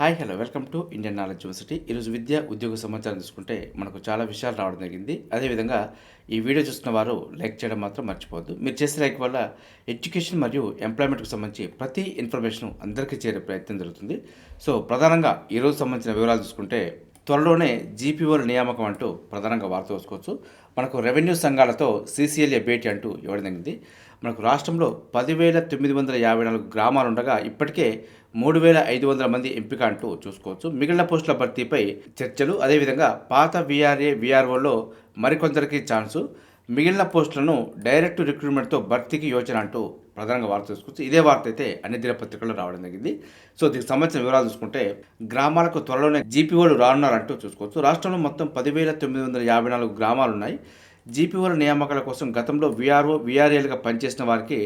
Hi hello welcome to Indian knowledge university. ఈరోజు విద్య ఉద్యోగ సమాచారం తీసుకుంటే మనకు చాలా విషయాలు రావడం జరిగింది. అదేవిధంగా ఈ వీడియో చూస్తున్న వారు లైక్ చేయడం మాత్రం మర్చిపోవద్దు. మీరు చేసే లైక్ వల్ల ఎడ్యుకేషన్ మరియు ఎంప్లాయ్మెంట్కి సంబంధించి ప్రతి ఇన్ఫర్మేషన్ అందరికీ చేరే ప్రయత్నం జరుగుతుంది. సో ప్రధానంగా ఈరోజు సంబంధించిన వివరాలు చూసుకుంటే త్వరలోనే జీపీఓల నియామకం అంటూ ప్రధానంగా వార్త వసుకోవచ్చు మనకు రెవెన్యూ సంఘాలతో సీసీఎల్ఏ భేటీ అంటూ ఇవ్వడం జరిగింది. మనకు రాష్ట్రంలో పదివేల తొమ్మిది వందల యాభై నాలుగు గ్రామాలు ఉండగా ఇప్పటికే మూడు వేల ఐదు వందల మంది ఎంపిక అంటూ చూసుకోవచ్చు. మిగిలిన పోస్టుల భర్తీపై చర్చలు అదేవిధంగా పాత విఆర్ఏ విఆర్ఓలో మరికొందరికి ఛాన్సు. మిగిలిన పోస్టులను డైరెక్ట్ రిక్రూట్మెంట్తో భర్తీకి యోచన అంటూ ప్రధానంగా వార్త చూసుకోవచ్చు ఇదే వార్త అయితే అన్ని దినపత్రికల్లో రావడం జరిగింది. సో దీనికి సంబంధించిన వివరాలు చూసుకుంటే గ్రామాలకు త్వరలోనే జీపీఓలు రానున్నారంటూ చూసుకోవచ్చు. రాష్ట్రంలో మొత్తం పదివేల తొమ్మిది వందల యాభై నాలుగు గ్రామాలు ఉన్నాయి. జీపీఓల నియామకాల కోసం గతంలో వీఆర్ఓ వీఆర్ఏలుగా పనిచేసిన వారికి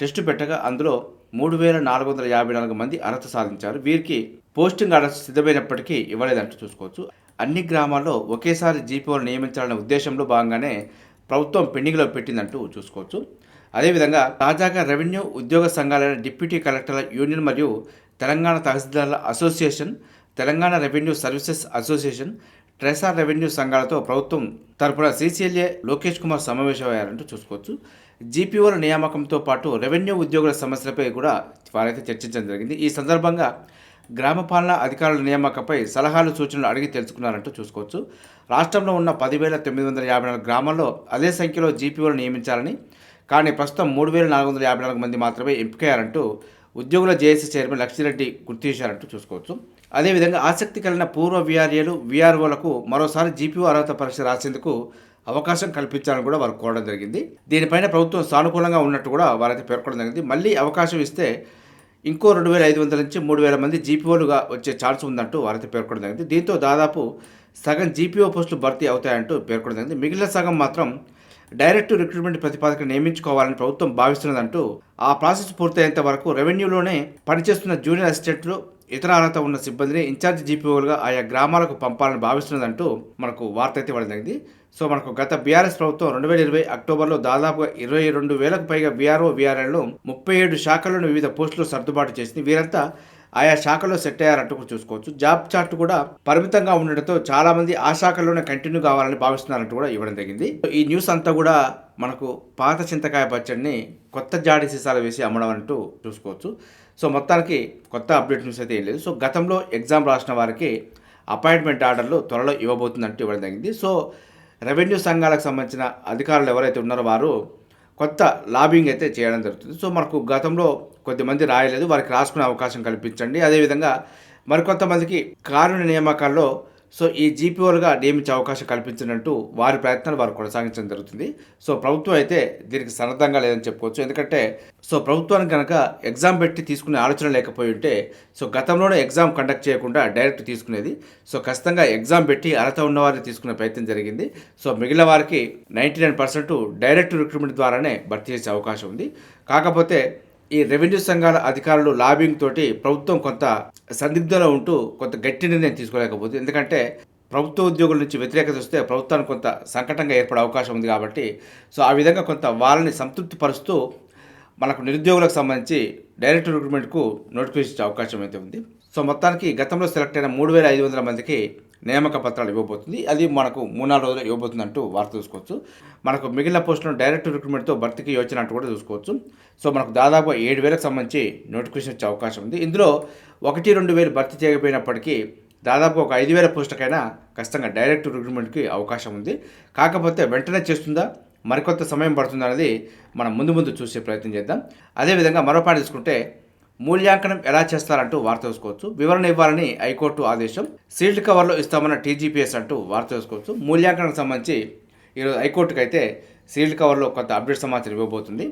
టెస్టు పెట్టగా అందులో మూడు వేల నాలుగు వందల యాభై నాలుగు మంది అర్హత సాధించారు. వీరికి పోస్టింగ్ ఆర్డర్స్ సిద్ధమైనప్పటికీ ఇవ్వలేదంటూ చూసుకోవచ్చు. అన్ని గ్రామాల్లో ఒకేసారి జీపీఓలు నియమించాలనే ఉద్దేశంలో భాగంగానే ప్రభుత్వం పెండింగ్లో పెట్టిందంటూ చూసుకోవచ్చు. అదేవిధంగా తాజాగా రెవెన్యూ ఉద్యోగ సంఘాలైన డిప్యూటీ కలెక్టర్ల యూనియన్ మరియు Telangana తహసీల్దార్ల association Telangana revenue services association ట్రెసార్ revenue సంఘాలతో ప్రభుత్వం తరపున సీసీఎల్ఏ లోకేష్ కుమార్ సమావేశమయ్యారంటూ చూసుకోవచ్చు. జీపీఓల నియామకంతో పాటు రెవెన్యూ ఉద్యోగుల సమస్యలపై కూడా వారైతే చర్చించడం జరిగింది. ఈ సందర్భంగా గ్రామ పాలనా అధికారుల నియామకంపై సలహాలు సూచనలు అడిగి తెలుసుకున్నారంటూ చూసుకోవచ్చు. రాష్ట్రంలో ఉన్న పదివేల తొమ్మిది వందల యాభై నాలుగు గ్రామాల్లో అదే సంఖ్యలో జీపీఓలు నియమించాలని కానీ ప్రస్తుతం మూడు వేల నాలుగు వందల యాభై నాలుగు మంది మాత్రమే ఎంపికయ్యారంటూ ఉద్యోగుల జేఏసీ చైర్మన్ లక్ష్మీరెడ్డి గుర్తించారంటూ చూసుకోవచ్చు. అదేవిధంగా ఆసక్తి కలిగిన పూర్వ విఆర్ఏలు విఆర్ఓలకు మరోసారి జీపీఓ అర్హత పరీక్ష రాసేందుకు అవకాశం కల్పించాలని కూడా వారు కోరడం జరిగింది. దీనిపైన ప్రభుత్వం సానుకూలంగా ఉన్నట్టు కూడా వారైతే పేర్కొనడం జరిగింది. మళ్ళీ అవకాశం ఇస్తే ఇంకో రెండు వేల ఐదు వందల నుంచి మూడు వేల మంది జీపీఓలుగా వచ్చే ఛాన్స్ ఉందంటూ వారైతే పేర్కొనడం జరిగింది. దీంతో దాదాపు సగం జీపీఓ పోస్టులు భర్తీ అవుతాయంటూ పేర్కొనడం జరిగింది. మిగిలిన సగం మాత్రం డైరెక్ట్ రిక్రూట్మెంట్ ప్రతిపాదిక నియమించుకోవాలని ప్రభుత్వం భావిస్తున్నదంటూ ఆ ప్రాసెస్ పూర్తయ్యేంత వరకు రెవెన్యూలోనే పనిచేస్తున్న జూనియర్ అసిస్టెంట్లు ఇతర అర్హత ఉన్న సిబ్బందిని ఇన్ఛార్జ్ జీపీఓలుగా ఆయా గ్రామాలకు పంపాలని భావిస్తున్నదంటూ మనకు వార్త అయితే ఇవ్వడం జరిగింది. సో మనకు గత బీఆర్ఎస్ ప్రభుత్వం రెండు వేల ఇరవై అక్టోబర్లో దాదాపుగా ఇరవై రెండు వేలకు పైగా బీఆర్ఓ బీఆర్ఎల్ను ముప్పై ఏడు శాఖలను వివిధ పోస్టులు సర్దుబాటు చేసింది. వీరంతా ఆయా శాఖలో సెట్ అయ్యారంటూ చూసుకోవచ్చు. జాబ్ చార్ట్ కూడా పరిమితంగా ఉండడంతో చాలా మంది ఆ శాఖల్లోనే కంటిన్యూ కావాలని భావిస్తున్నారంటూ కూడా ఇవ్వడం జరిగింది. ఈ న్యూస్ అంతా కూడా మనకు పాత చింతకాయ పచ్చడిని కొత్త జాడి సీసాలు వేసి అమ్మడం అంటూ చూసుకోవచ్చు. సో మొత్తానికి కొత్త అప్డేట్ న్యూస్ అయితే ఏం లేదు. సో గతంలో ఎగ్జామ్ రాసిన వారికి అపాయింట్మెంట్ ఆర్డర్లు త్వరలో ఇవ్వబోతుందంటూ ఇవ్వడం జరిగింది. సో రెవెన్యూ సంఘాలకు సంబంధించిన అధికారులు ఎవరైతే ఉన్నారో వారు కొత్త లాబింగ్ అయితే చేయడం జరుగుతుంది. సో మనకు గతంలో కొద్దిమంది రాయలేదు. వారికి రాసుకునే అవకాశం కల్పించండి. అదేవిధంగా మరికొంతమందికి కారుణ్య నియామకాల్లో సో ఈ జీపీఓలుగా నియమించే అవకాశం కల్పించినట్టు వారి ప్రయత్నాలు వారు కొనసాగించడం జరుగుతుంది. సో ప్రభుత్వం అయితే దీనికి సన్నద్ధంగా లేదని చెప్పుకోవచ్చు. ఎందుకంటే సో ప్రభుత్వానికి కనుక ఎగ్జామ్ పెట్టి తీసుకునే ఆలోచన లేకపోయి ఉంటే సో గతంలోనే ఎగ్జామ్ కండక్ట్ చేయకుండా డైరెక్ట్ తీసుకునేది. సో ఖచ్చితంగా ఎగ్జామ్ పెట్టి అర్హత ఉన్న వారిని తీసుకునే ప్రయత్నం జరిగింది. సో మిగిలిన వారికి ninety nine percent direct recruitment ద్వారానే భర్తీ చేసే అవకాశం ఉంది. కాకపోతే ఈ రెవెన్యూ సంఘాల అధికారులు లాబింగ్ తోటి ప్రభుత్వం కొంత సందిగ్ధంలో ఉంటూ కొంత గట్టి నిర్ణయం తీసుకోలేకపోతుంది ఎందుకంటే ప్రభుత్వ ఉద్యోగుల నుంచి వ్యతిరేకత వస్తే ప్రభుత్వానికి కొంత సంకటంగా ఏర్పడే అవకాశం ఉంది కాబట్టి సో ఆ విధంగా కొంత వాళ్ళని సంతృప్తి పరుస్తూ మనకు నిరుద్యోగులకు సంబంధించి డైరెక్ట్ రిక్రూట్మెంట్కు నోటిఫికేషన్ ఇచ్చే అవకాశం అయితే ఉంది. సో మొత్తానికి గతంలో సెలెక్ట్ అయిన మూడు వేల ఐదు వందల మందికి నియామక పత్రాలు ఇవ్వబోతుంది. అది మనకు మూడు నాలుగు రోజులు ఇవ్వబోతుంది అంటూ వార్త చూసుకోవచ్చు. మనకు మిగిలిన పోస్టులను డైరెక్ట్ రిక్రూట్మెంట్తో భర్తీకి యోచన అంటూ కూడా చూసుకోవచ్చు. సో మనకు దాదాపు ఏడు వేలకు సంబంధించి నోటిఫికేషన్ వచ్చే అవకాశం ఉంది. ఇందులో ఒకటి రెండు వేలు భర్తీ చేయకపోయినప్పటికీ దాదాపు ఒక ఐదు వేల పోస్టులకైనా ఖచ్చితంగా డైరెక్ట్ రిక్రూట్మెంట్కి అవకాశం ఉంది. కాకపోతే వెంటనే చేస్తుందా? మరికొంత సమయం పడుతుందా అనేది మనం ముందు ముందు చూసే ప్రయత్నం చేద్దాం. అదేవిధంగా మరో పాట తీసుకుంటే మూల్యాంకనం ఎలా చేస్తారంటూ వార్త చూసుకోవచ్చు వివరణ ఇవ్వాలని హైకోర్టు ఆదేశం. సీల్డ్ కవర్లో ఇస్తామన్న టీజీపీఎస్ అంటూ వార్త చూసుకోవచ్చు మూల్యాంకనం సంబంధించి ఈరోజు హైకోర్టుకు అయితే సీల్డ్ కవర్లో కొంత అప్డేట్ సమాచారం ఇవ్వబోతుంది.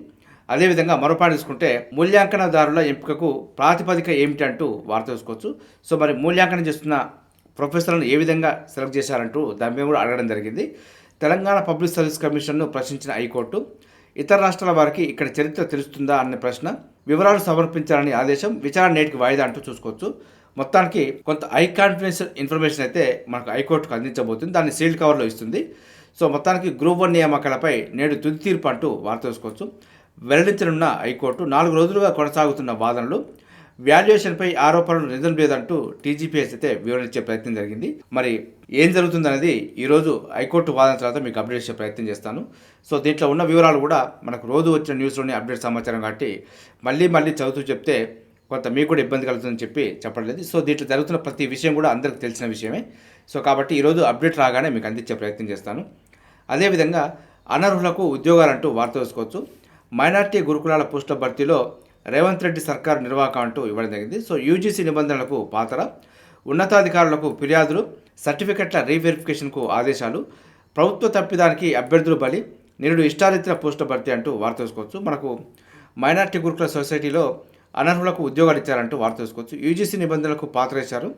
అదేవిధంగా మరోపాటు తీసుకుంటే మూల్యాంకనదారుల ఎంపికకు ప్రాతిపదిక ఏమిటి అంటూ వార్త చూసుకోవచ్చు సో మరి మూల్యాంకనం చేస్తున్న ప్రొఫెసర్లను ఏ విధంగా సెలెక్ట్ చేశారంటూ దాని మీద కూడా అడగడం జరిగింది. తెలంగాణ పబ్లిక్ సర్వీస్ కమిషన్ను ప్రశ్నించిన హైకోర్టు ఇతర రాష్ట్రాల వారికి ఇక్కడ చరిత్ర తెలుస్తుందా అనే ప్రశ్న వివరాలు సమర్పించాలని ఆదేశం విచారణ నేటికి వాయిదా అంటూ చూసుకోవచ్చు. మొత్తానికి కొంత హై కాన్ఫిడెన్షియల్ ఇన్ఫర్మేషన్ అయితే మనకు హైకోర్టుకు అందించబోతుంది. దాన్ని సీల్డ్ కవర్లో ఇస్తుంది. సో మొత్తానికి గ్రూప్ వన్ నియామకాలపై నేడు తుది తీర్పు అంటూ వార్త చూసుకోవచ్చు వెల్లడించనున్న హైకోర్టు నాలుగు రోజులుగా కొనసాగుతున్న వాదనలు వాల్యుయేషన్పై ఆరోపణలు నిజం లేదంటూ టీజీపీఎస్ అయితే వివరించే ప్రయత్నం జరిగింది. మరి ఏం జరుగుతుందనేది ఈరోజు హైకోర్టు వాదన తర్వాత మీకు అప్డేట్ చేసే ప్రయత్నం చేస్తాను. సో దీంట్లో ఉన్న వివరాలు కూడా మనకు రోజు వచ్చిన న్యూస్లోనే అప్డేట్ సమాచారం కాబట్టి మళ్ళీ మళ్ళీ చదువుతూ చెప్తే కొంత మీకు కూడా ఇబ్బంది కలుగుతుందని చెప్పి చెప్పలేదు సో దీంట్లో జరుగుతున్న ప్రతి విషయం కూడా అందరికి తెలిసిన విషయమే. సో కాబట్టి ఈరోజు అప్డేట్ రాగానే మీకు అందించే ప్రయత్నం చేస్తాను. అదేవిధంగా అనర్హులకు ఉద్యోగాలంటూ వార్త వేసుకోవచ్చు. మైనార్టీ గురుకులాల పోస్టుల భర్తీలో రేవంత్ రెడ్డి సర్కారు నిర్వాహకం అంటూ ఇవ్వడం జరిగింది. సో యూజీసీ నిబంధనలకు పాత్ర ఉన్నతాధికారులకు ఫిర్యాదులు సర్టిఫికెట్ల రీవెరిఫికేషన్కు ఆదేశాలు. ప్రభుత్వ తప్పిదానికి అభ్యర్థులు బలి నిరుడు ఇష్టారీతిన పోస్టుల భర్తీ అంటూ వార్త వేసుకోవచ్చు మనకు మైనార్టీ గురుకుల సొసైటీలో అనర్హులకు ఉద్యోగాలు ఇచ్చారంటూ వార్త వేసుకోవచ్చు యూజీసీ నిబంధనలకు పాత్రేశారు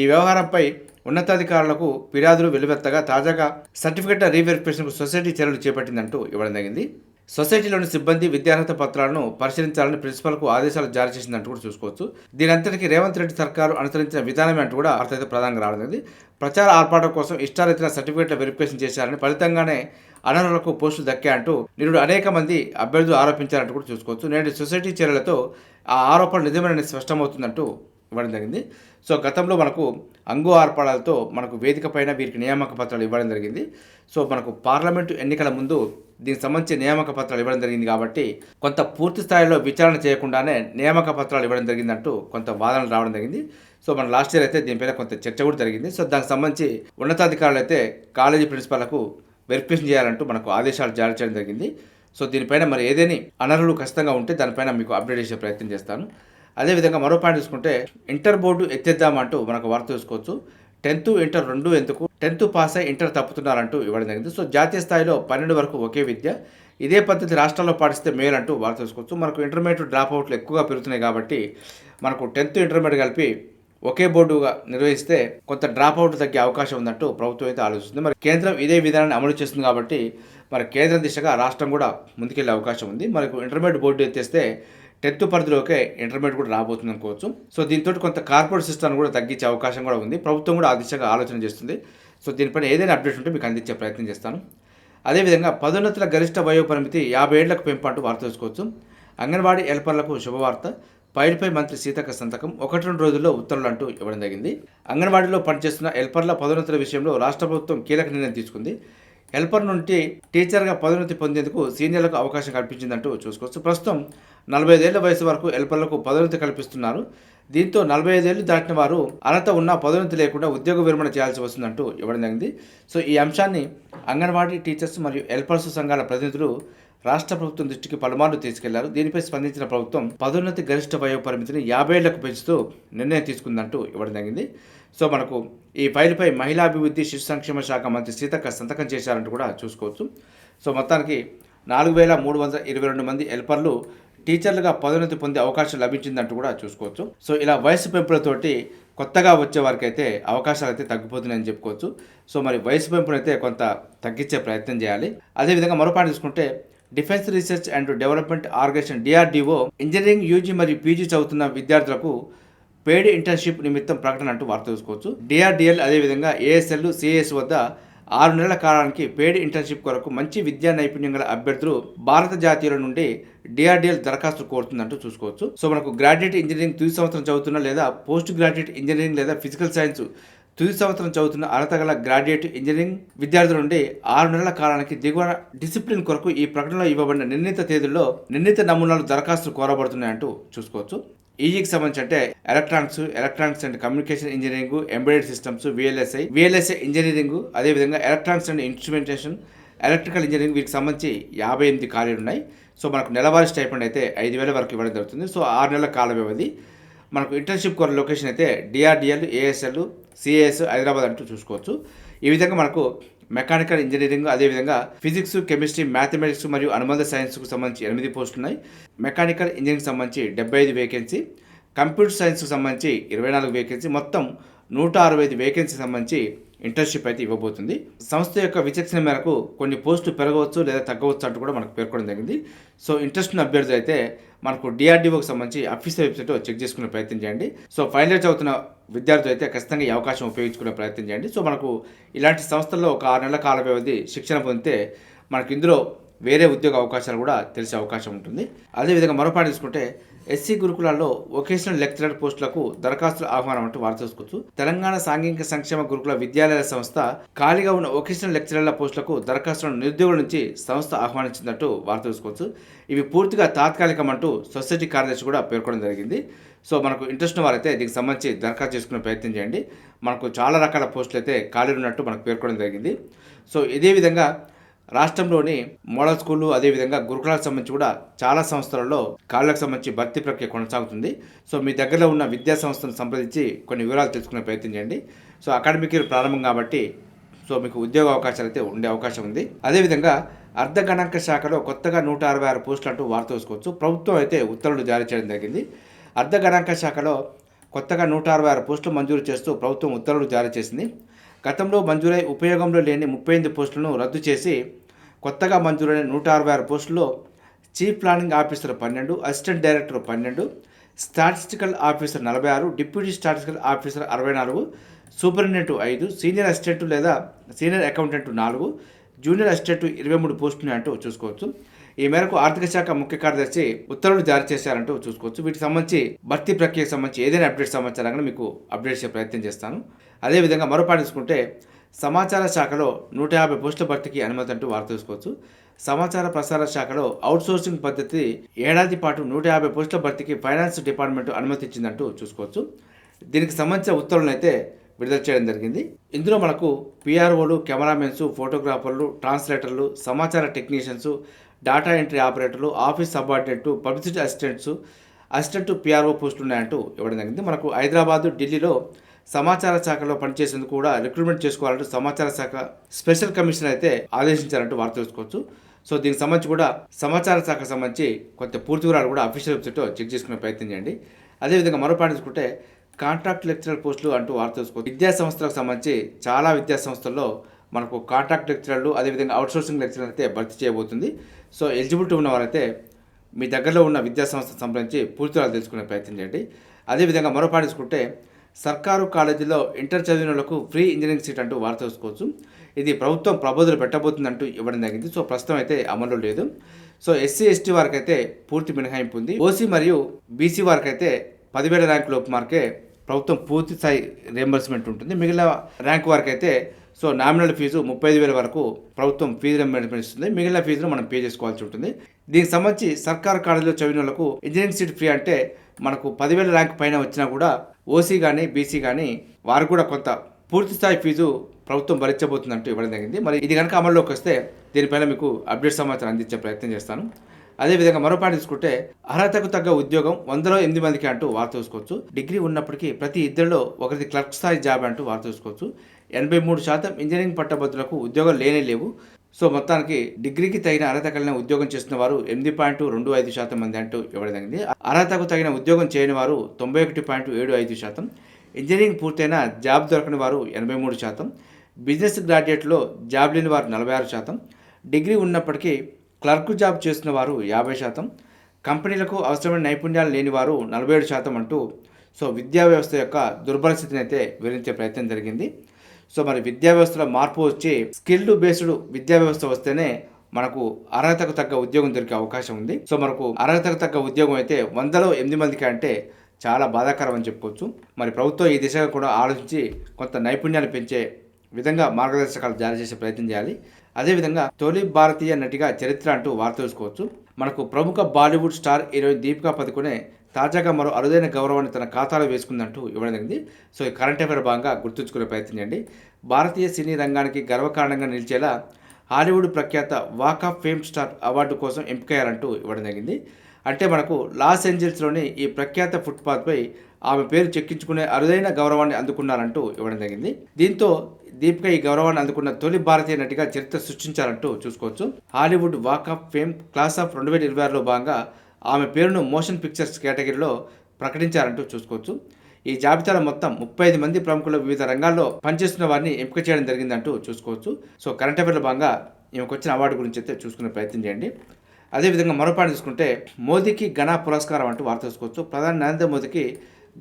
ఈ వ్యవహారంపై ఉన్నతాధికారులకు ఫిర్యాదులు వెలువెత్తగా తాజాగా సర్టిఫికెట్ల రీవెరిఫికేషన్కు సొసైటీ చర్యలు చేపట్టిందంటూ ఇవ్వడం జరిగింది. సొసైటీలోని సిబ్బంది విద్యార్హత పత్రాలను పరిశీలించాలని ప్రిన్సిపల్కు ఆదేశాలు జారీ చేసిందంటూ కూడా చూసుకోవచ్చు. దీనంతటికీ రేవంత్ రెడ్డి సర్కారు అనుసరించిన విధానమే అంటూ కూడా అర్థమైతే ప్రధానంగా రావడం ప్రచార ఆర్పాటం కోసం ఇష్టారీతిన సర్టిఫికేట్ల వెరిఫికేషన్ చేశారని ఫలితంగానే అనర్హులకు పోస్టులు దక్కాయంటూ నిరుడు అనేక మంది అభ్యర్థులు ఆరోపించారంటూ కూడా చూసుకోవచ్చు. నేటి సొసైటీ చర్యలతో ఆ ఆరోపణ నిజమేనని స్పష్టమవుతుందంటూ ఇవ్వడం జరిగింది. సో గతంలో మనకు అంగు ఆర్పాడాలతో మనకు వేదిక పైన వీరికి నియామక పత్రాలు ఇవ్వడం జరిగింది. సో మనకు పార్లమెంటు ఎన్నికల ముందు దీనికి సంబంధించి నియామక పత్రాలు ఇవ్వడం జరిగింది కాబట్టి కొంత పూర్తి స్థాయిలో విచారణ చేయకుండానే నియామక పత్రాలు ఇవ్వడం జరిగిందంటూ కొంత వాదనలు రావడం జరిగింది. సో మన లాస్ట్ ఇయర్ అయితే దీనిపైన కొంత చర్చ కూడా జరిగింది. సో దానికి సంబంధించి ఉన్నతాధికారులు అయితే కాలేజీ ప్రిన్సిపాల్కు వెరిఫికేషన్ చేయాలంటూ మనకు ఆదేశాలు జారీ చేయడం జరిగింది. సో దీనిపైన మరి ఏదేని అనర్హులు ఖచ్చితంగా ఉంటే దానిపైన మీకు అప్డేట్ చేసే ప్రయత్నం చేస్తాను. అదేవిధంగా మరో పాయింట్ చూసుకుంటే ఇంటర్ బోర్డు ఎత్తేద్దామంటూ మనకు వార్త చూసుకోవచ్చు. టెన్త్ ఇంటర్ రెండు ఎందుకు? టెన్త్ పాస్ అయి ఇంటర్ తప్పుతున్నారంటూ ఇవ్వడం జరిగింది. సో జాతీయ స్థాయిలో పన్నెండు వరకు ఒకే విద్య. ఇదే పద్ధతి రాష్ట్రాల్లో పాటిస్తే మేలు అంటూ వార్త చూసుకోవచ్చు. మనకు ఇంటర్మీడియట్ డ్రాప్ అవుట్లు ఎక్కువగా పెరుగుతున్నాయి కాబట్టి మనకు టెన్త్ ఇంటర్మీడియట్ కలిపి ఒకే బోర్డుగా నిర్వహిస్తే కొంత డ్రాప్ అవుట్ తగ్గే అవకాశం ఉందంటూ ప్రభుత్వం అయితే ఆలోచిస్తుంది. మరి కేంద్రం ఇదే విధానాన్ని అమలు చేస్తుంది కాబట్టి మరి కేంద్రం దిశగా రాష్ట్రం కూడా ముందుకెళ్ళే అవకాశం ఉంది. మనకు ఇంటర్మీడియట్ బోర్డు ఎత్తేస్తే టెన్త్ పరిధిలోకే ఇంటర్మీడియట్ కూడా రాబోతుంది అనుకోవచ్చు. సో దీంతో కొంత కార్పొరేట్ సిస్టమ్ కూడా తగ్గించే అవకాశం కూడా ఉంది. ప్రభుత్వం కూడా ఆ దిశగా ఆలోచన చేస్తుంది. సో దీనిపైన ఏదైనా అప్డేట్ ఉంటే మీకు అందించే ప్రయత్నం చేస్తాను. అదేవిధంగా పదోన్నతుల గరిష్ట వయో పరిమితి యాభై ఏళ్ళకు పెంపు అంటూ వార్త తెలుసుకోవచ్చు అంగన్వాడీ హెల్పర్లకు శుభవార్త. పైడిపై మంత్రి సీతక్క సంతకం. ఒకటి రెండు రోజుల్లో ఉత్తర్వులు అంటూ ఇవ్వడం జరిగింది. అంగన్వాడీలో పనిచేస్తున్న హెల్పర్ల పదోన్నతుల విషయంలో రాష్ట్ర ప్రభుత్వం కీలక నిర్ణయం తీసుకుంది. హెల్పర్ నుండి టీచర్గా పదోన్నతి పొందేందుకు సీనియర్లకు అవకాశం కల్పించిందంటూ చూసుకోవచ్చు. ప్రస్తుతం నలభై ఐదేళ్ళ వయసు వరకు హెల్పర్లకు పదోన్నతి కల్పిస్తున్నారు. దీంతో నలభై ఐదేళ్ళు దాటిన వారు అర్హత ఉన్న పదోన్నతి లేకుండా ఉద్యోగ విరమణ చేయాల్సి వస్తుందంటూ ఇవ్వడం జరిగింది. సో ఈ అంశాన్ని అంగన్వాడీ టీచర్స్ మరియు హెల్పర్స్ సంఘాల ప్రతినిధులు రాష్ట్ర ప్రభుత్వం దృష్టికి పలుమార్లు తీసుకెళ్ళారు. దీనిపై స్పందించిన ప్రభుత్వం పదోన్నతి గరిష్ట వయో పరిమితిని యాభై ఏళ్ళకు పెంచుతూ నిర్ణయం తీసుకుందంటూ ఇవ్వడం జరిగింది. సో మనకు ఈ ఫైల్పై మహిళాభివృద్ధి శిశు సంక్షేమ శాఖ మంత్రి సీతక్క సంతకం చేశారంటూ కూడా చూసుకోవచ్చు. సో మొత్తానికి నాలుగు వేల మూడు వందల ఇరవై రెండు మంది హెల్పర్లు టీచర్లుగా పదోన్నతి పొందే అవకాశం లభించిందంటూ కూడా చూసుకోవచ్చు. సో ఇలా వయసు పెంపులతోటి కొత్తగా వచ్చే వారికి అయితే అవకాశాలు అయితే తగ్గిపోతున్నాయని చెప్పుకోవచ్చు. సో మరి వయసు పెంపును అయితే కొంత తగ్గించే ప్రయత్నం చేయాలి. అదేవిధంగా మరో point defence research and development organisation DRDO engineering UG మరియు పీజీ చదువుతున్న విద్యార్థులకు పెయిడ్ ఇంటర్న్షిప్ నిమిత్తం ప్రకటన అంటూ వార్త చూసుకోవచ్చు డిఆర్డిఎల్ అదేవిధంగా ఏఎస్ఎల్ సిఎస్ వద్ద ఆరు నెలల కాలానికి పెయిడ్ ఇంటర్న్షిప్ కొరకు మంచి విద్యా నైపుణ్యం గల అభ్యర్థులు భారత జాతీయుల నుండి డిఆర్డిఎల్ దరఖాస్తు కోరుతుందంటూ చూసుకోవచ్చు. సో మనకు గ్రాడ్యుయేట్ ఇంజనీరింగ్ తుది సంవత్సరం చదువుతున్న లేదా పోస్ట్ గ్రాడ్యుయేట్ ఇంజనీరింగ్ లేదా ఫిజికల్ సైన్స్ తుది సంవత్సరం చదువుతున్న అర్హత గల గ్రాడ్యుయేట్ ఇంజనీరింగ్ విద్యార్థుల నుండి ఆరు నెలల కాలానికి దిగువ డిసిప్లిన్ కొరకు ఈ ప్రకటనలో ఇవ్వబడిన నిర్ణీత తేదీల్లో నిర్ణీత నమూనాలు దరఖాస్తులు కోరబడుతున్నాయంటూ చూసుకోవచ్చు. ఈజీకి సంబంధించి అంటే electronics electronics and communication engineering embedded systems VLSI VLSI engineering అదేవిధంగా electronics and instrumentation electrical engineering వీటికి సంబంధించి యాభై ఎనిమిది ఖాళీలు ఉన్నాయి. సో మనకు నెలవారీ స్టైపెండ్ అయితే ఐదు వేల వరకు ఇవ్వడం జరుగుతుంది. సో ఆరు నెలల కాల వ్యవధి. మనకు ఇంటర్న్షిప్ కోర్ లొకేషన్ అయితే డిఆర్డిఎల్ ఏఎస్ఎల్ సిఏఎస్ హైదరాబాద్ అంటూ చూసుకోవచ్చు. ఈ విధంగా మనకు మెకానికల్ ఇంజనీరింగ్ అదేవిధంగా ఫిజిక్స్ కెమిస్ట్రీ మ్యాథమెటిక్స్ మరియు అనుబంధ సైన్స్కు సంబంధించి ఎనిమిది పోస్టులు ఉన్నాయి మెకానికల్ ఇంజనీరింగ్ సంబంధించి డెబ్బై ఐదు వేకెన్సీ కంప్యూటర్ సైన్స్కి సంబంధించి ఇరవై నాలుగు వేకెన్సీ మొత్తం నూట అరవై ఐదు వేకెన్సీ సంబంధించి ఇంటర్న్షిప్ అయితే ఇవ్వబోతుంది. సంస్థ యొక్క విచక్షణ మేరకు కొన్ని పోస్టులు పెరగవచ్చు లేదా తగ్గవచ్చు అంటూ కూడా మనకు పేర్కొనడం జరిగింది. సో ఇంట్రెస్ట్ ఉన్న అభ్యర్థులు అయితే మనకు డిఆర్డీఓకి సంబంధించి అఫీషియల్ వెబ్సైట్ చెక్ చేసుకునే ప్రయత్నం చేయండి. సో ఫైనల్ ఇయర్ చదువుతున్న విద్యార్థులు అయితే ఖచ్చితంగా ఈ అవకాశం ఉపయోగించుకునే ప్రయత్నం చేయండి. సో మనకు ఇలాంటి సంస్థల్లో ఒక ఆరు నెలల కాల వ్యవధి శిక్షణ పొందితే మనకి ఇందులో వేరే ఉద్యోగ అవకాశాలు కూడా తెలిసే అవకాశం ఉంటుంది. అదేవిధంగా మరో తీసుకుంటే ఎస్సీ గురుకులాల్లో వొకేషనల్ లెక్చరర్ పోస్టులకు దరఖాస్తుల ఆహ్వానం అంటూ వార్త చూసుకోవచ్చు తెలంగాణ సాంఘిక సంక్షేమ గురుకుల విద్యాలయాల సంస్థ ఖాళీగా ఉన్న వొకేషనల్ లెక్చరర్ల పోస్టులకు దరఖాస్తులను నిరుద్యోగుల నుంచి సంస్థ ఆహ్వానించినట్టు వార్త చూసుకోవచ్చు ఇవి పూర్తిగా తాత్కాలికమంటూ సొసైటీ కార్యదర్శి కూడా పేర్కొనడం జరిగింది. సో మనకు ఇంట్రెస్ట్ వారైతే దీనికి సంబంధించి దరఖాస్తు చేసుకునే ప్రయత్నం చేయండి. మనకు చాలా రకాల పోస్టులు అయితే ఖాళీలు ఉన్నట్టు మనకు పేర్కొనడం జరిగింది. సో ఇదే విధంగా రాష్ట్రంలోని మోడల్ స్కూళ్ళు అదేవిధంగా గురుకులాలకు సంబంధించి కూడా చాలా సంస్థలలో కాళ్ళకు సంబంధించి భర్తీ ప్రక్రియ కొనసాగుతుంది. సో మీ దగ్గరలో ఉన్న విద్యా సంస్థను సంప్రదించి కొన్ని వివరాలు తెలుసుకునే ప్రయత్నం చేయండి. సో అకాడమిక్ ఇయర్ ప్రారంభం కాబట్టి సో మీకు ఉద్యోగ అవకాశాలు అయితే ఉండే అవకాశం ఉంది. అదేవిధంగా అర్ధ గణాంక శాఖలో కొత్తగా నూట అరవై ఆరు పోస్టులు అంటూ వార్త చూసుకోవచ్చు ప్రభుత్వం అయితే ఉత్తర్వులు జారీ చేయడం జరిగింది. అర్ధ గణాంక శాఖలో కొత్తగా నూట అరవై ఆరు పోస్టులు మంజూరు చేస్తూ ప్రభుత్వం ఉత్తర్వులు జారీ చేసింది. గతంలో మంజూరై ఉపయోగంలో లేని ముప్పై ఎనిమిది పోస్టులను రద్దు చేసి కొత్తగా మంజూరైన నూట అరవై ఆరు పోస్టుల్లో చీఫ్ ప్లానింగ్ ఆఫీసర్ పన్నెండు అసిస్టెంట్ డైరెక్టర్ పన్నెండు స్టాటిస్టికల్ ఆఫీసర్ నలభై ఆరు డిప్యూటీ స్టాటిస్టికల్ ఆఫీసర్ అరవై నాలుగు సూపరింటెండెంట్ ఐదు సీనియర్ అసిస్టెంట్ లేదా సీనియర్ అకౌంటెంట్ నాలుగు జూనియర్ అసిస్టెంట్ ఇరవై మూడు పోస్టులు అంటూ చూసుకోవచ్చు. ఈ మేరకు ఆర్థిక శాఖ ముఖ్య కార్యదర్శి ఉత్తర్వులు జారీ చేశారంటూ చూసుకోవచ్చు. వీటికి సంబంధించి భర్తీ ప్రక్రియకు సంబంధించి ఏదైనా అప్డేట్ సమాచారాన్ని మీకు అప్డేట్ చేసే ప్రయత్నం చేస్తాను. అదేవిధంగా మరోపాటు తీసుకుంటే సమాచార శాఖలో నూట యాభై పోస్టుల భర్తీకి అనుమతి అంటూ వార్త తీసుకోవచ్చు. సమాచార ప్రసార శాఖలో అవుట్సోర్సింగ్ పద్ధతి ఏడాది పాటు నూట యాభై పోస్టుల భర్తీకి ఫైనాన్స్ డిపార్ట్మెంట్ అనుమతించిందంటూ చూసుకోవచ్చు. దీనికి సంబంధించిన ఉత్తర్వులను అయితే విడుదల చేయడం జరిగింది. ఇందులో మనకు పిఆర్ఓలు కెమెరామెన్స్ ఫోటోగ్రాఫర్లు ట్రాన్స్లేటర్లు సమాచార టెక్నీషియన్స్ డేటా ఎంట్రీ ఆపరేటర్లు office subordinate publicity assistants assistant PRO పోస్టులు ఉన్నాయంటూ ఇవ్వడం జరిగింది. మనకు హైదరాబాదు ఢిల్లీలో సమాచార శాఖలో పనిచేసేందుకు కూడా రిక్రూట్మెంట్ చేసుకోవాలంటూ సమాచార శాఖ స్పెషల్ కమిషనర్ అయితే ఆదేశించారంటూ వార్త తెలుసుకోవచ్చు. సో దీనికి సంబంధించి కూడా సమాచార శాఖకు సంబంధించి కొంత పూర్తి వివరాలు కూడా అఫీషియల్ వెబ్సైట్ చెక్ చేసుకునే ప్రయత్నం చేయండి. అదేవిధంగా మరో పాయింట్ తీసుకుంటే కాంట్రాక్ట్ లెక్చరర్ పోస్టులు అంటూ వార్త తెలుసుకోవచ్చు. విద్యా సంస్థలకు సంబంధించి చాలా విద్యా సంస్థల్లో మనకు కాంట్రాక్ట్ లెక్చరర్లు అదేవిధంగా అవుట్సోర్సింగ్ లెక్చరర్ అయితే భర్తీ చేయబోతుంది. సో ఎలిజిబిలిటీ ఉన్న వారైతే మీ దగ్గరలో ఉన్న విద్యాసంస్థ సంబంధించి పూర్తిగా తెలుసుకునే ప్రయత్నం చేయండి. అదేవిధంగా మరో పాయింట్ చూసుకుంటే సర్కారు కాలేజీలో ఇంటర్ చదివిన వాళ్ళకు ఫ్రీ ఇంజనీరింగ్ సీట్ అంటూ వార్త చూసుకోవచ్చు ఇది ప్రభుత్వం ప్రబోధులు పెట్టబోతుందంటూ ఇవ్వడం జరిగింది. సో ప్రస్తుతం అయితే అమలు లేదు. సో ఎస్సీ ఎస్టీ వారికి అయితే పూర్తి మినహాయింపు ఉంది. ఓసీ మరియు బీసీ వారికి అయితే పదివేల ర్యాంకు లోపు మార్కే ప్రభుత్వం పూర్తి స్థాయి రియంబర్స్మెంట్ ఉంటుంది. మిగిలిన ర్యాంక్ వారికి అయితే సో నామినల్ ఫీజు ముప్పై ఐదు వేల వరకు ప్రభుత్వం ఫీజు రియంబర్స్మెంట్ ఇస్తుంది. మిగిలిన ఫీజును మనం పే చేసుకోవాల్సి ఉంటుంది. దీనికి సంబంధించి సర్కార్ కాలేజీలో చదివిన వాళ్ళకు ఇంజనీరింగ్ సీట్ ఫ్రీ అంటే మనకు పదివేల ర్యాంక్ పైన వచ్చినా కూడా ఓసీ కానీ బీసీ కానీ వారు కూడా కొంత పూర్తి స్థాయి ఫీజు ప్రభుత్వం భరించబోతుందంటూ ఇవ్వడం జరిగింది. మరి ఇది కనుక అమల్లోకి వస్తే దీనిపైన మీకు అప్డేట్ సమాచారం అందించే ప్రయత్నం చేస్తాను. అదేవిధంగా మరో పాయింట్ తీసుకుంటే అర్హతకు తగ్గ ఉద్యోగం వందలో ఎనిమిది మందికి అంటూ వార్త చూసుకోవచ్చు. డిగ్రీ ఉన్నప్పటికీ ప్రతి ఇద్దరిలో ఒకరిది క్లర్క్ స్థాయి జాబ్ అంటూ వార్త చూసుకోవచ్చు. ఎనభై మూడు శాతం ఇంజనీరింగ్ పట్టభద్రులకు ఉద్యోగాలు లేనే లేవు. సో మొత్తానికి డిగ్రీకి తగిన అర్హత కలిగిన ఉద్యోగం చేస్తున్న వారు ఎనిమిది పాయింట్ రెండు ఐదు శాతం మంది అంటూ ఇవ్వడం జరిగింది. అర్హతకు తగిన ఉద్యోగం చేయని వారు తొంభై ఒకటి పాయింట్ ఏడు ఐదు శాతం. ఇంజనీరింగ్ పూర్తయిన జాబ్ దొరకని వారు ఎనభై మూడు శాతం. బిజినెస్ గ్రాడ్యుయేట్లో జాబ్ లేని వారు నలభై ఆరు శాతం. డిగ్రీ ఉన్నప్పటికీ క్లర్క్ జాబ్ చేస్తున్న వారు యాభై శాతం. కంపెనీలకు అవసరమైన నైపుణ్యాలు లేని వారు నలభై ఏడు శాతం అంటూ సో విద్యా వ్యవస్థ యొక్క దుర్బల స్థితిని అయితే వివరించే ప్రయత్నం జరిగింది. సో మరి విద్యా వ్యవస్థలో మార్పు వచ్చి స్కిల్డ్ బేస్డ్ విద్యా వ్యవస్థ వస్తేనే మనకు అర్హతకు తగ్గ ఉద్యోగం దొరికే అవకాశం ఉంది. సో మనకు అర్హతకు తగ్గ ఉద్యోగం అయితే వందలో ఎనిమిది మందికి అంటే చాలా బాధాకరం అని చెప్పుకోవచ్చు. మరి ప్రభుత్వం ఈ దిశగా కూడా ఆలోచించి కొంత నైపుణ్యాలు పెంచే విధంగా మార్గదర్శకాలు జారీ చేసే ప్రయత్నం చేయాలి. అదేవిధంగా తొలి భారతీయ నటిగా చరిత్ర అంటూ వార్త తెలుసుకోవచ్చు. మనకు ప్రముఖ Bollywood star heroine Deepika Padukone తాజాగా మరో అరుదైన గౌరవాన్ని తన ఖాతాలో వేసుకుందంటూ ఇవ్వడం జరిగింది. సో ఈ కరెంట్ అఫేర్ భాగంగా గుర్తుంచుకునే ప్రయత్నం చేయండి. భారతీయ సినీ రంగానికి గర్వకారణంగా నిలిచేలా హాలీవుడ్ ప్రఖ్యాత walk of fame star award కోసం ఎంపికయ్యారంటూ ఇవ్వడం జరిగింది. అంటే మనకు లాస్ ఏంజల్స్లోని ఈ ప్రఖ్యాత ఫుట్పాత్పై ఆమె పేరు చెక్కించుకునే అరుదైన గౌరవాన్ని అందుకున్నారంటూ ఇవ్వడం జరిగింది. దీంతో దీపిక ఈ గౌరవాన్ని అందుకున్న తొలి భారతీయ నటిగా చరిత్ర సృష్టించారంటూ చూసుకోవచ్చు. Hollywood walk of fame class of రెండు వేల ఇరవై ఆరులో భాగంగా ఆమె పేరును మోషన్ పిక్చర్స్ కేటగిరీలో ప్రకటించారంటూ చూసుకోవచ్చు. ఈ జాబితాలో మొత్తం ముప్పై ఐదు మంది ప్రముఖులు వివిధ రంగాల్లో పనిచేస్తున్న వారిని ఎంపిక చేయడం జరిగిందంటూ చూసుకోవచ్చు. సో కరెంట్ అఫేర్లో భాగంగా ఈమెకు వచ్చిన అవార్డు గురించి అయితే చూసుకునే ప్రయత్నం చేయండి. అదేవిధంగా మరో పాయింట్ చూసుకుంటే మోదీకి ఘన పురస్కారం అంటూ వార్త చూసుకోవచ్చు ప్రధాని నరేంద్ర మోదీకి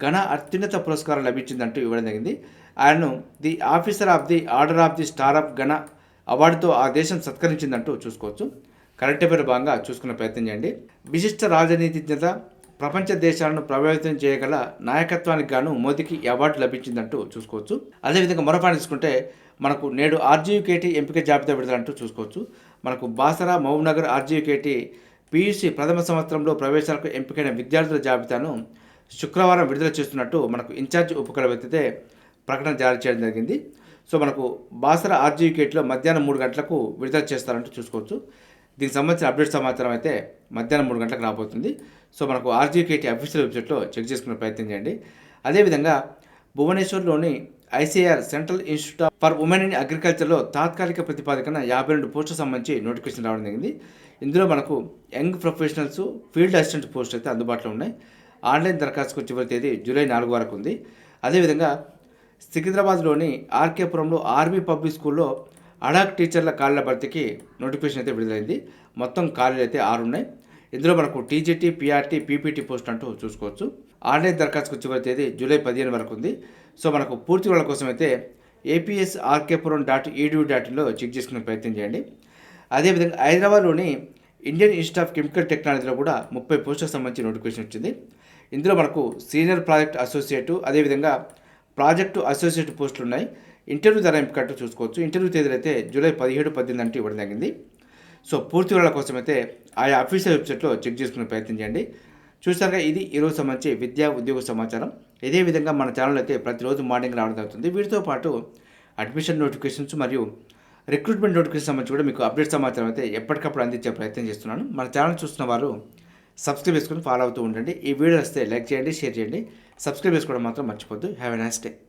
ఘన అత్యున్నత పురస్కారం లభించిందంటూ ఇవ్వడం జరిగింది. ఆయనను the officer of the order of the star of ఘన అవార్డుతో ఆ దేశం సత్కరించిందంటూ చూసుకోవచ్చు. కరెక్ట్ పేరు భాగంగా చూసుకునే ప్రయత్నం చేయండి. విశిష్ట రాజనీతిజ్ఞత ప్రపంచ దేశాలను ప్రభావితం చేయగల నాయకత్వానికి గాను మోదీకి అవార్డు లభించిందంటూ చూసుకోవచ్చు. అదేవిధంగా మరో పాయింట్ తీసుకుంటే మనకు నేడు ఆర్జీయుకేటీ ఎంపిక జాబితా విడుదలంటూ చూసుకోవచ్చు. మనకు బాసరా మహబూబ్నగర్ ఆర్జీయుకేటీ పీయూసీ ప్రథమ సంవత్సరంలో ప్రవేశాలకు ఎంపికైన విద్యార్థుల జాబితాను శుక్రవారం విడుదల చేస్తున్నట్టు మనకు ఇన్ఛార్జ్ ఉపకులపతితే ప్రకటన జారీ చేయడం జరిగింది. సో మనకు బాసరా ఆర్జీయుకేట్లో మధ్యాహ్నం మూడు గంటలకు విడుదల చేస్తారంటూ చూసుకోవచ్చు. దీనికి సంబంధించిన అప్డేట్ సమాచారం అయితే మధ్యాహ్నం మూడు గంటలకు రాబోతుంది. సో మనకు ఆర్జీకేటీ అఫీషియల్ వెబ్సైట్లో చెక్ చేసుకునే ప్రయత్నం చేయండి. అదేవిధంగా భువనేశ్వర్లోని ICR central institute for women in అగ్రికల్చర్లో తాత్కాలిక ప్రతిపాదికన యాభై రెండు పోస్టులకు సంబంధించి నోటిఫికేషన్ రావడం జరిగింది. ఇందులో మనకు young professionals field assistant post అయితే అందుబాటులో ఉన్నాయి. ఆన్లైన్ దరఖాస్తుకు చివరి తేదీ జూలై నాలుగు వరకు ఉంది. అదేవిధంగా సికింద్రాబాద్లోని ఆర్కేపురంలో ఆర్మీ పబ్లిక్ స్కూల్లో అడాక్ టీచర్ల ఖాళీల భర్తీకి నోటిఫికేషన్ అయితే విడుదలైంది. మొత్తం ఖాళీలు అయితే ఆరు ఉన్నాయి ఇందులో మనకు టీజీటీ పీఆర్టీ పీపీటీ పోస్ట్ అంటూ చూసుకోవచ్చు. ఆన్లైన్ దరఖాస్తుకు చివరి తేదీ జూలై పదిహేను వరకు ఉంది. సో మనకు పూర్తి వాళ్ళ కోసం అయితే APS RKPuram dot edu dot ఇన్లో check చేసుకునే ప్రయత్నం చేయండి. అదేవిధంగా హైదరాబాద్లోని ఇండియన్ ఇన్స్టిట్యూట్ ఆఫ్ కెమికల్ టెక్నాలజీలో కూడా ముప్పై పోస్టులకు సంబంధించి నోటిఫికేషన్ వచ్చింది. ఇందులో మనకు సీనియర్ ప్రాజెక్ట్ అసోసియేటు అదేవిధంగా ప్రాజెక్టు అసోసియేట్ పోస్టులు ఉన్నాయి. ఇంటర్వ్యూ ధర ఎంపికట్టు చూసుకోవచ్చు. ఇంటర్వ్యూ తేదీలు అయితే జూలై పదిహేడు పద్దెనిమిది అంటే ఇవ్వడం జరిగింది. సో పూర్తి వివరాల కోసం అయితే ఆయా అఫీషియల్ వెబ్సైట్లో చెక్ చేసుకునే ప్రయత్నం చేయండి. చూసాక ఇది ఈరోజు సంబంధించి విద్యా ఉద్యోగ సమాచారం. ఇదే విధంగా మన ఛానల్ అయితే ప్రతిరోజు మార్నింగ్ రావడం జరుగుతుంది. వీటితో పాటు అడ్మిషన్ నోటిఫికేషన్స్ మరియు రిక్రూట్మెంట్ నోటిఫికేషన్ సంబంధించి కూడా మీకు అప్డేట్ సమాచారం అయితే ఎప్పటికప్పుడు అందించే ప్రయత్నం చేస్తున్నాను. మన ఛానల్ చూస్తున్న వారు సబ్స్క్రైబ్ చేసుకుని ఫాలో అవుతూ ఉండండి. ఈ వీడియో వస్తే లైక్ చేయండి షేర్ చేయండి. సబ్స్క్రైబ్ చేసుకోవడం మాత్రం మర్చిపోద్దు హ్యావ్ ఎ నైస్ డే